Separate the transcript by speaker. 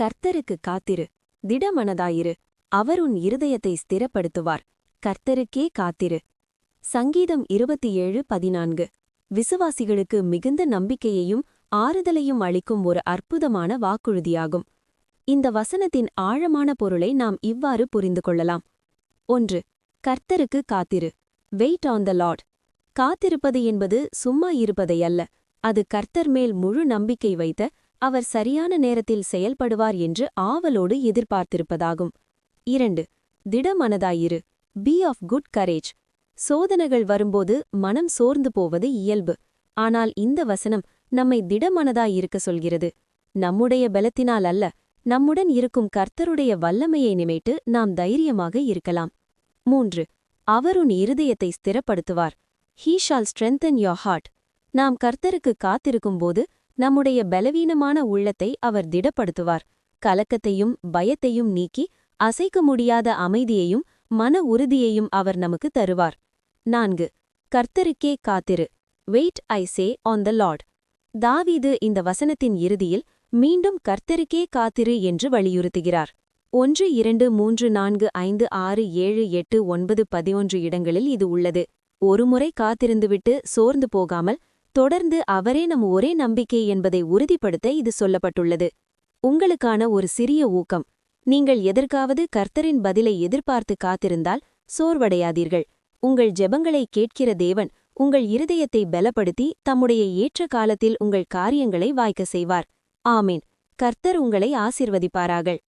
Speaker 1: கர்த்தருக்கு காத்திரு. திடமனதாயிரு. அவர் உன் இருதயத்தை ஸ்திரப்படுத்துவார். கர்த்தருக்கே காத்திரு. சங்கீதம் இருபத்தி ஏழு பதினான்கு. விசுவாசிகளுக்கு மிகுந்த நம்பிக்கையையும் ஆறுதலையும் அளிக்கும் ஒரு அற்புதமான வாக்குறுதியாகும். இந்த வசனத்தின் ஆழமான பொருளை நாம் இவ்வாறு புரிந்து கொள்ளலாம். ஒன்று கர்த்தருக்கு காத்திரு. Wait on the Lord. காத்திருப்பது என்பது சும்மா இருப்பதை அல்ல அது கர்த்தர் மேல் முழு நம்பிக்கை வைத்த அவர் சரியான நேரத்தில் செயல்படுவார் என்று ஆவலோடு எதிர்பார்த்திருப்பதாகும். இரண்டு திடமனதாயிரு. பி ஆஃப் குட் கரேஜ் சோதனைகள் வரும்போது மனம் சோர்ந்து போவது இயல்பு. ஆனால் இந்த வசனம் நம்மை திடமனதாயிருக்க சொல்கிறது. நம்முடைய பலத்தினால் அல்ல நம்முடன் இருக்கும் கர்த்தருடைய வல்லமையை நினைட்டு நாம் தைரியமாக இருக்கலாம். மூன்று அவர் உன் இருதயத்தை ஸ்திரப்படுத்துவார். He shall strengthen your heart நாம் கர்த்தருக்கு காத்திருக்கும்போது நம்முடைய பலவீனமான உள்ளத்தை அவர் திடப்படுத்துவார். கலக்கத்தையும் பயத்தையும் நீக்கி அசைக்க முடியாத அமைதியையும் மன உறுதியையும் அவர் நமக்கு தருவார். நான்கு கர்த்தருக்கே காத்திரு. Wait I say on the Lord தாவீது இந்த வசனத்தின் இறுதியில் மீண்டும் கர்த்தருக்கே காத்திரு என்று வலியுறுத்துகிறார். ஒன்று இரண்டு மூன்று நான்கு ஐந்து ஆறு ஏழு எட்டு ஒன்பது பதினொன்று இடங்களில் இது உள்ளது. ஒருமுறை காத்திருந்துவிட்டு சோர்ந்து போகாமல் தொடர்ந்து அவரே நம் ஒரே நம்பிக்கை என்பதை உறுதிப்படுத்த இது சொல்லப்பட்டுள்ளது. உங்களுக்கான ஒரு சிறிய ஊக்கம். நீங்கள் எதற்காவது கர்த்தரின் பதிலை எதிர்பார்த்து காத்திருந்தால் சோர்வடையாதீர்கள். உங்கள் ஜெபங்களை கேட்கிற தேவன் உங்கள் இருதயத்தை பலப்படுத்தி தம்முடைய ஏற்ற காலத்தில் உங்கள் காரியங்களை வாய்க்க செய்வார். ஆமீன். கர்த்தர் உங்களை ஆசிர்வதிப்பாராகள்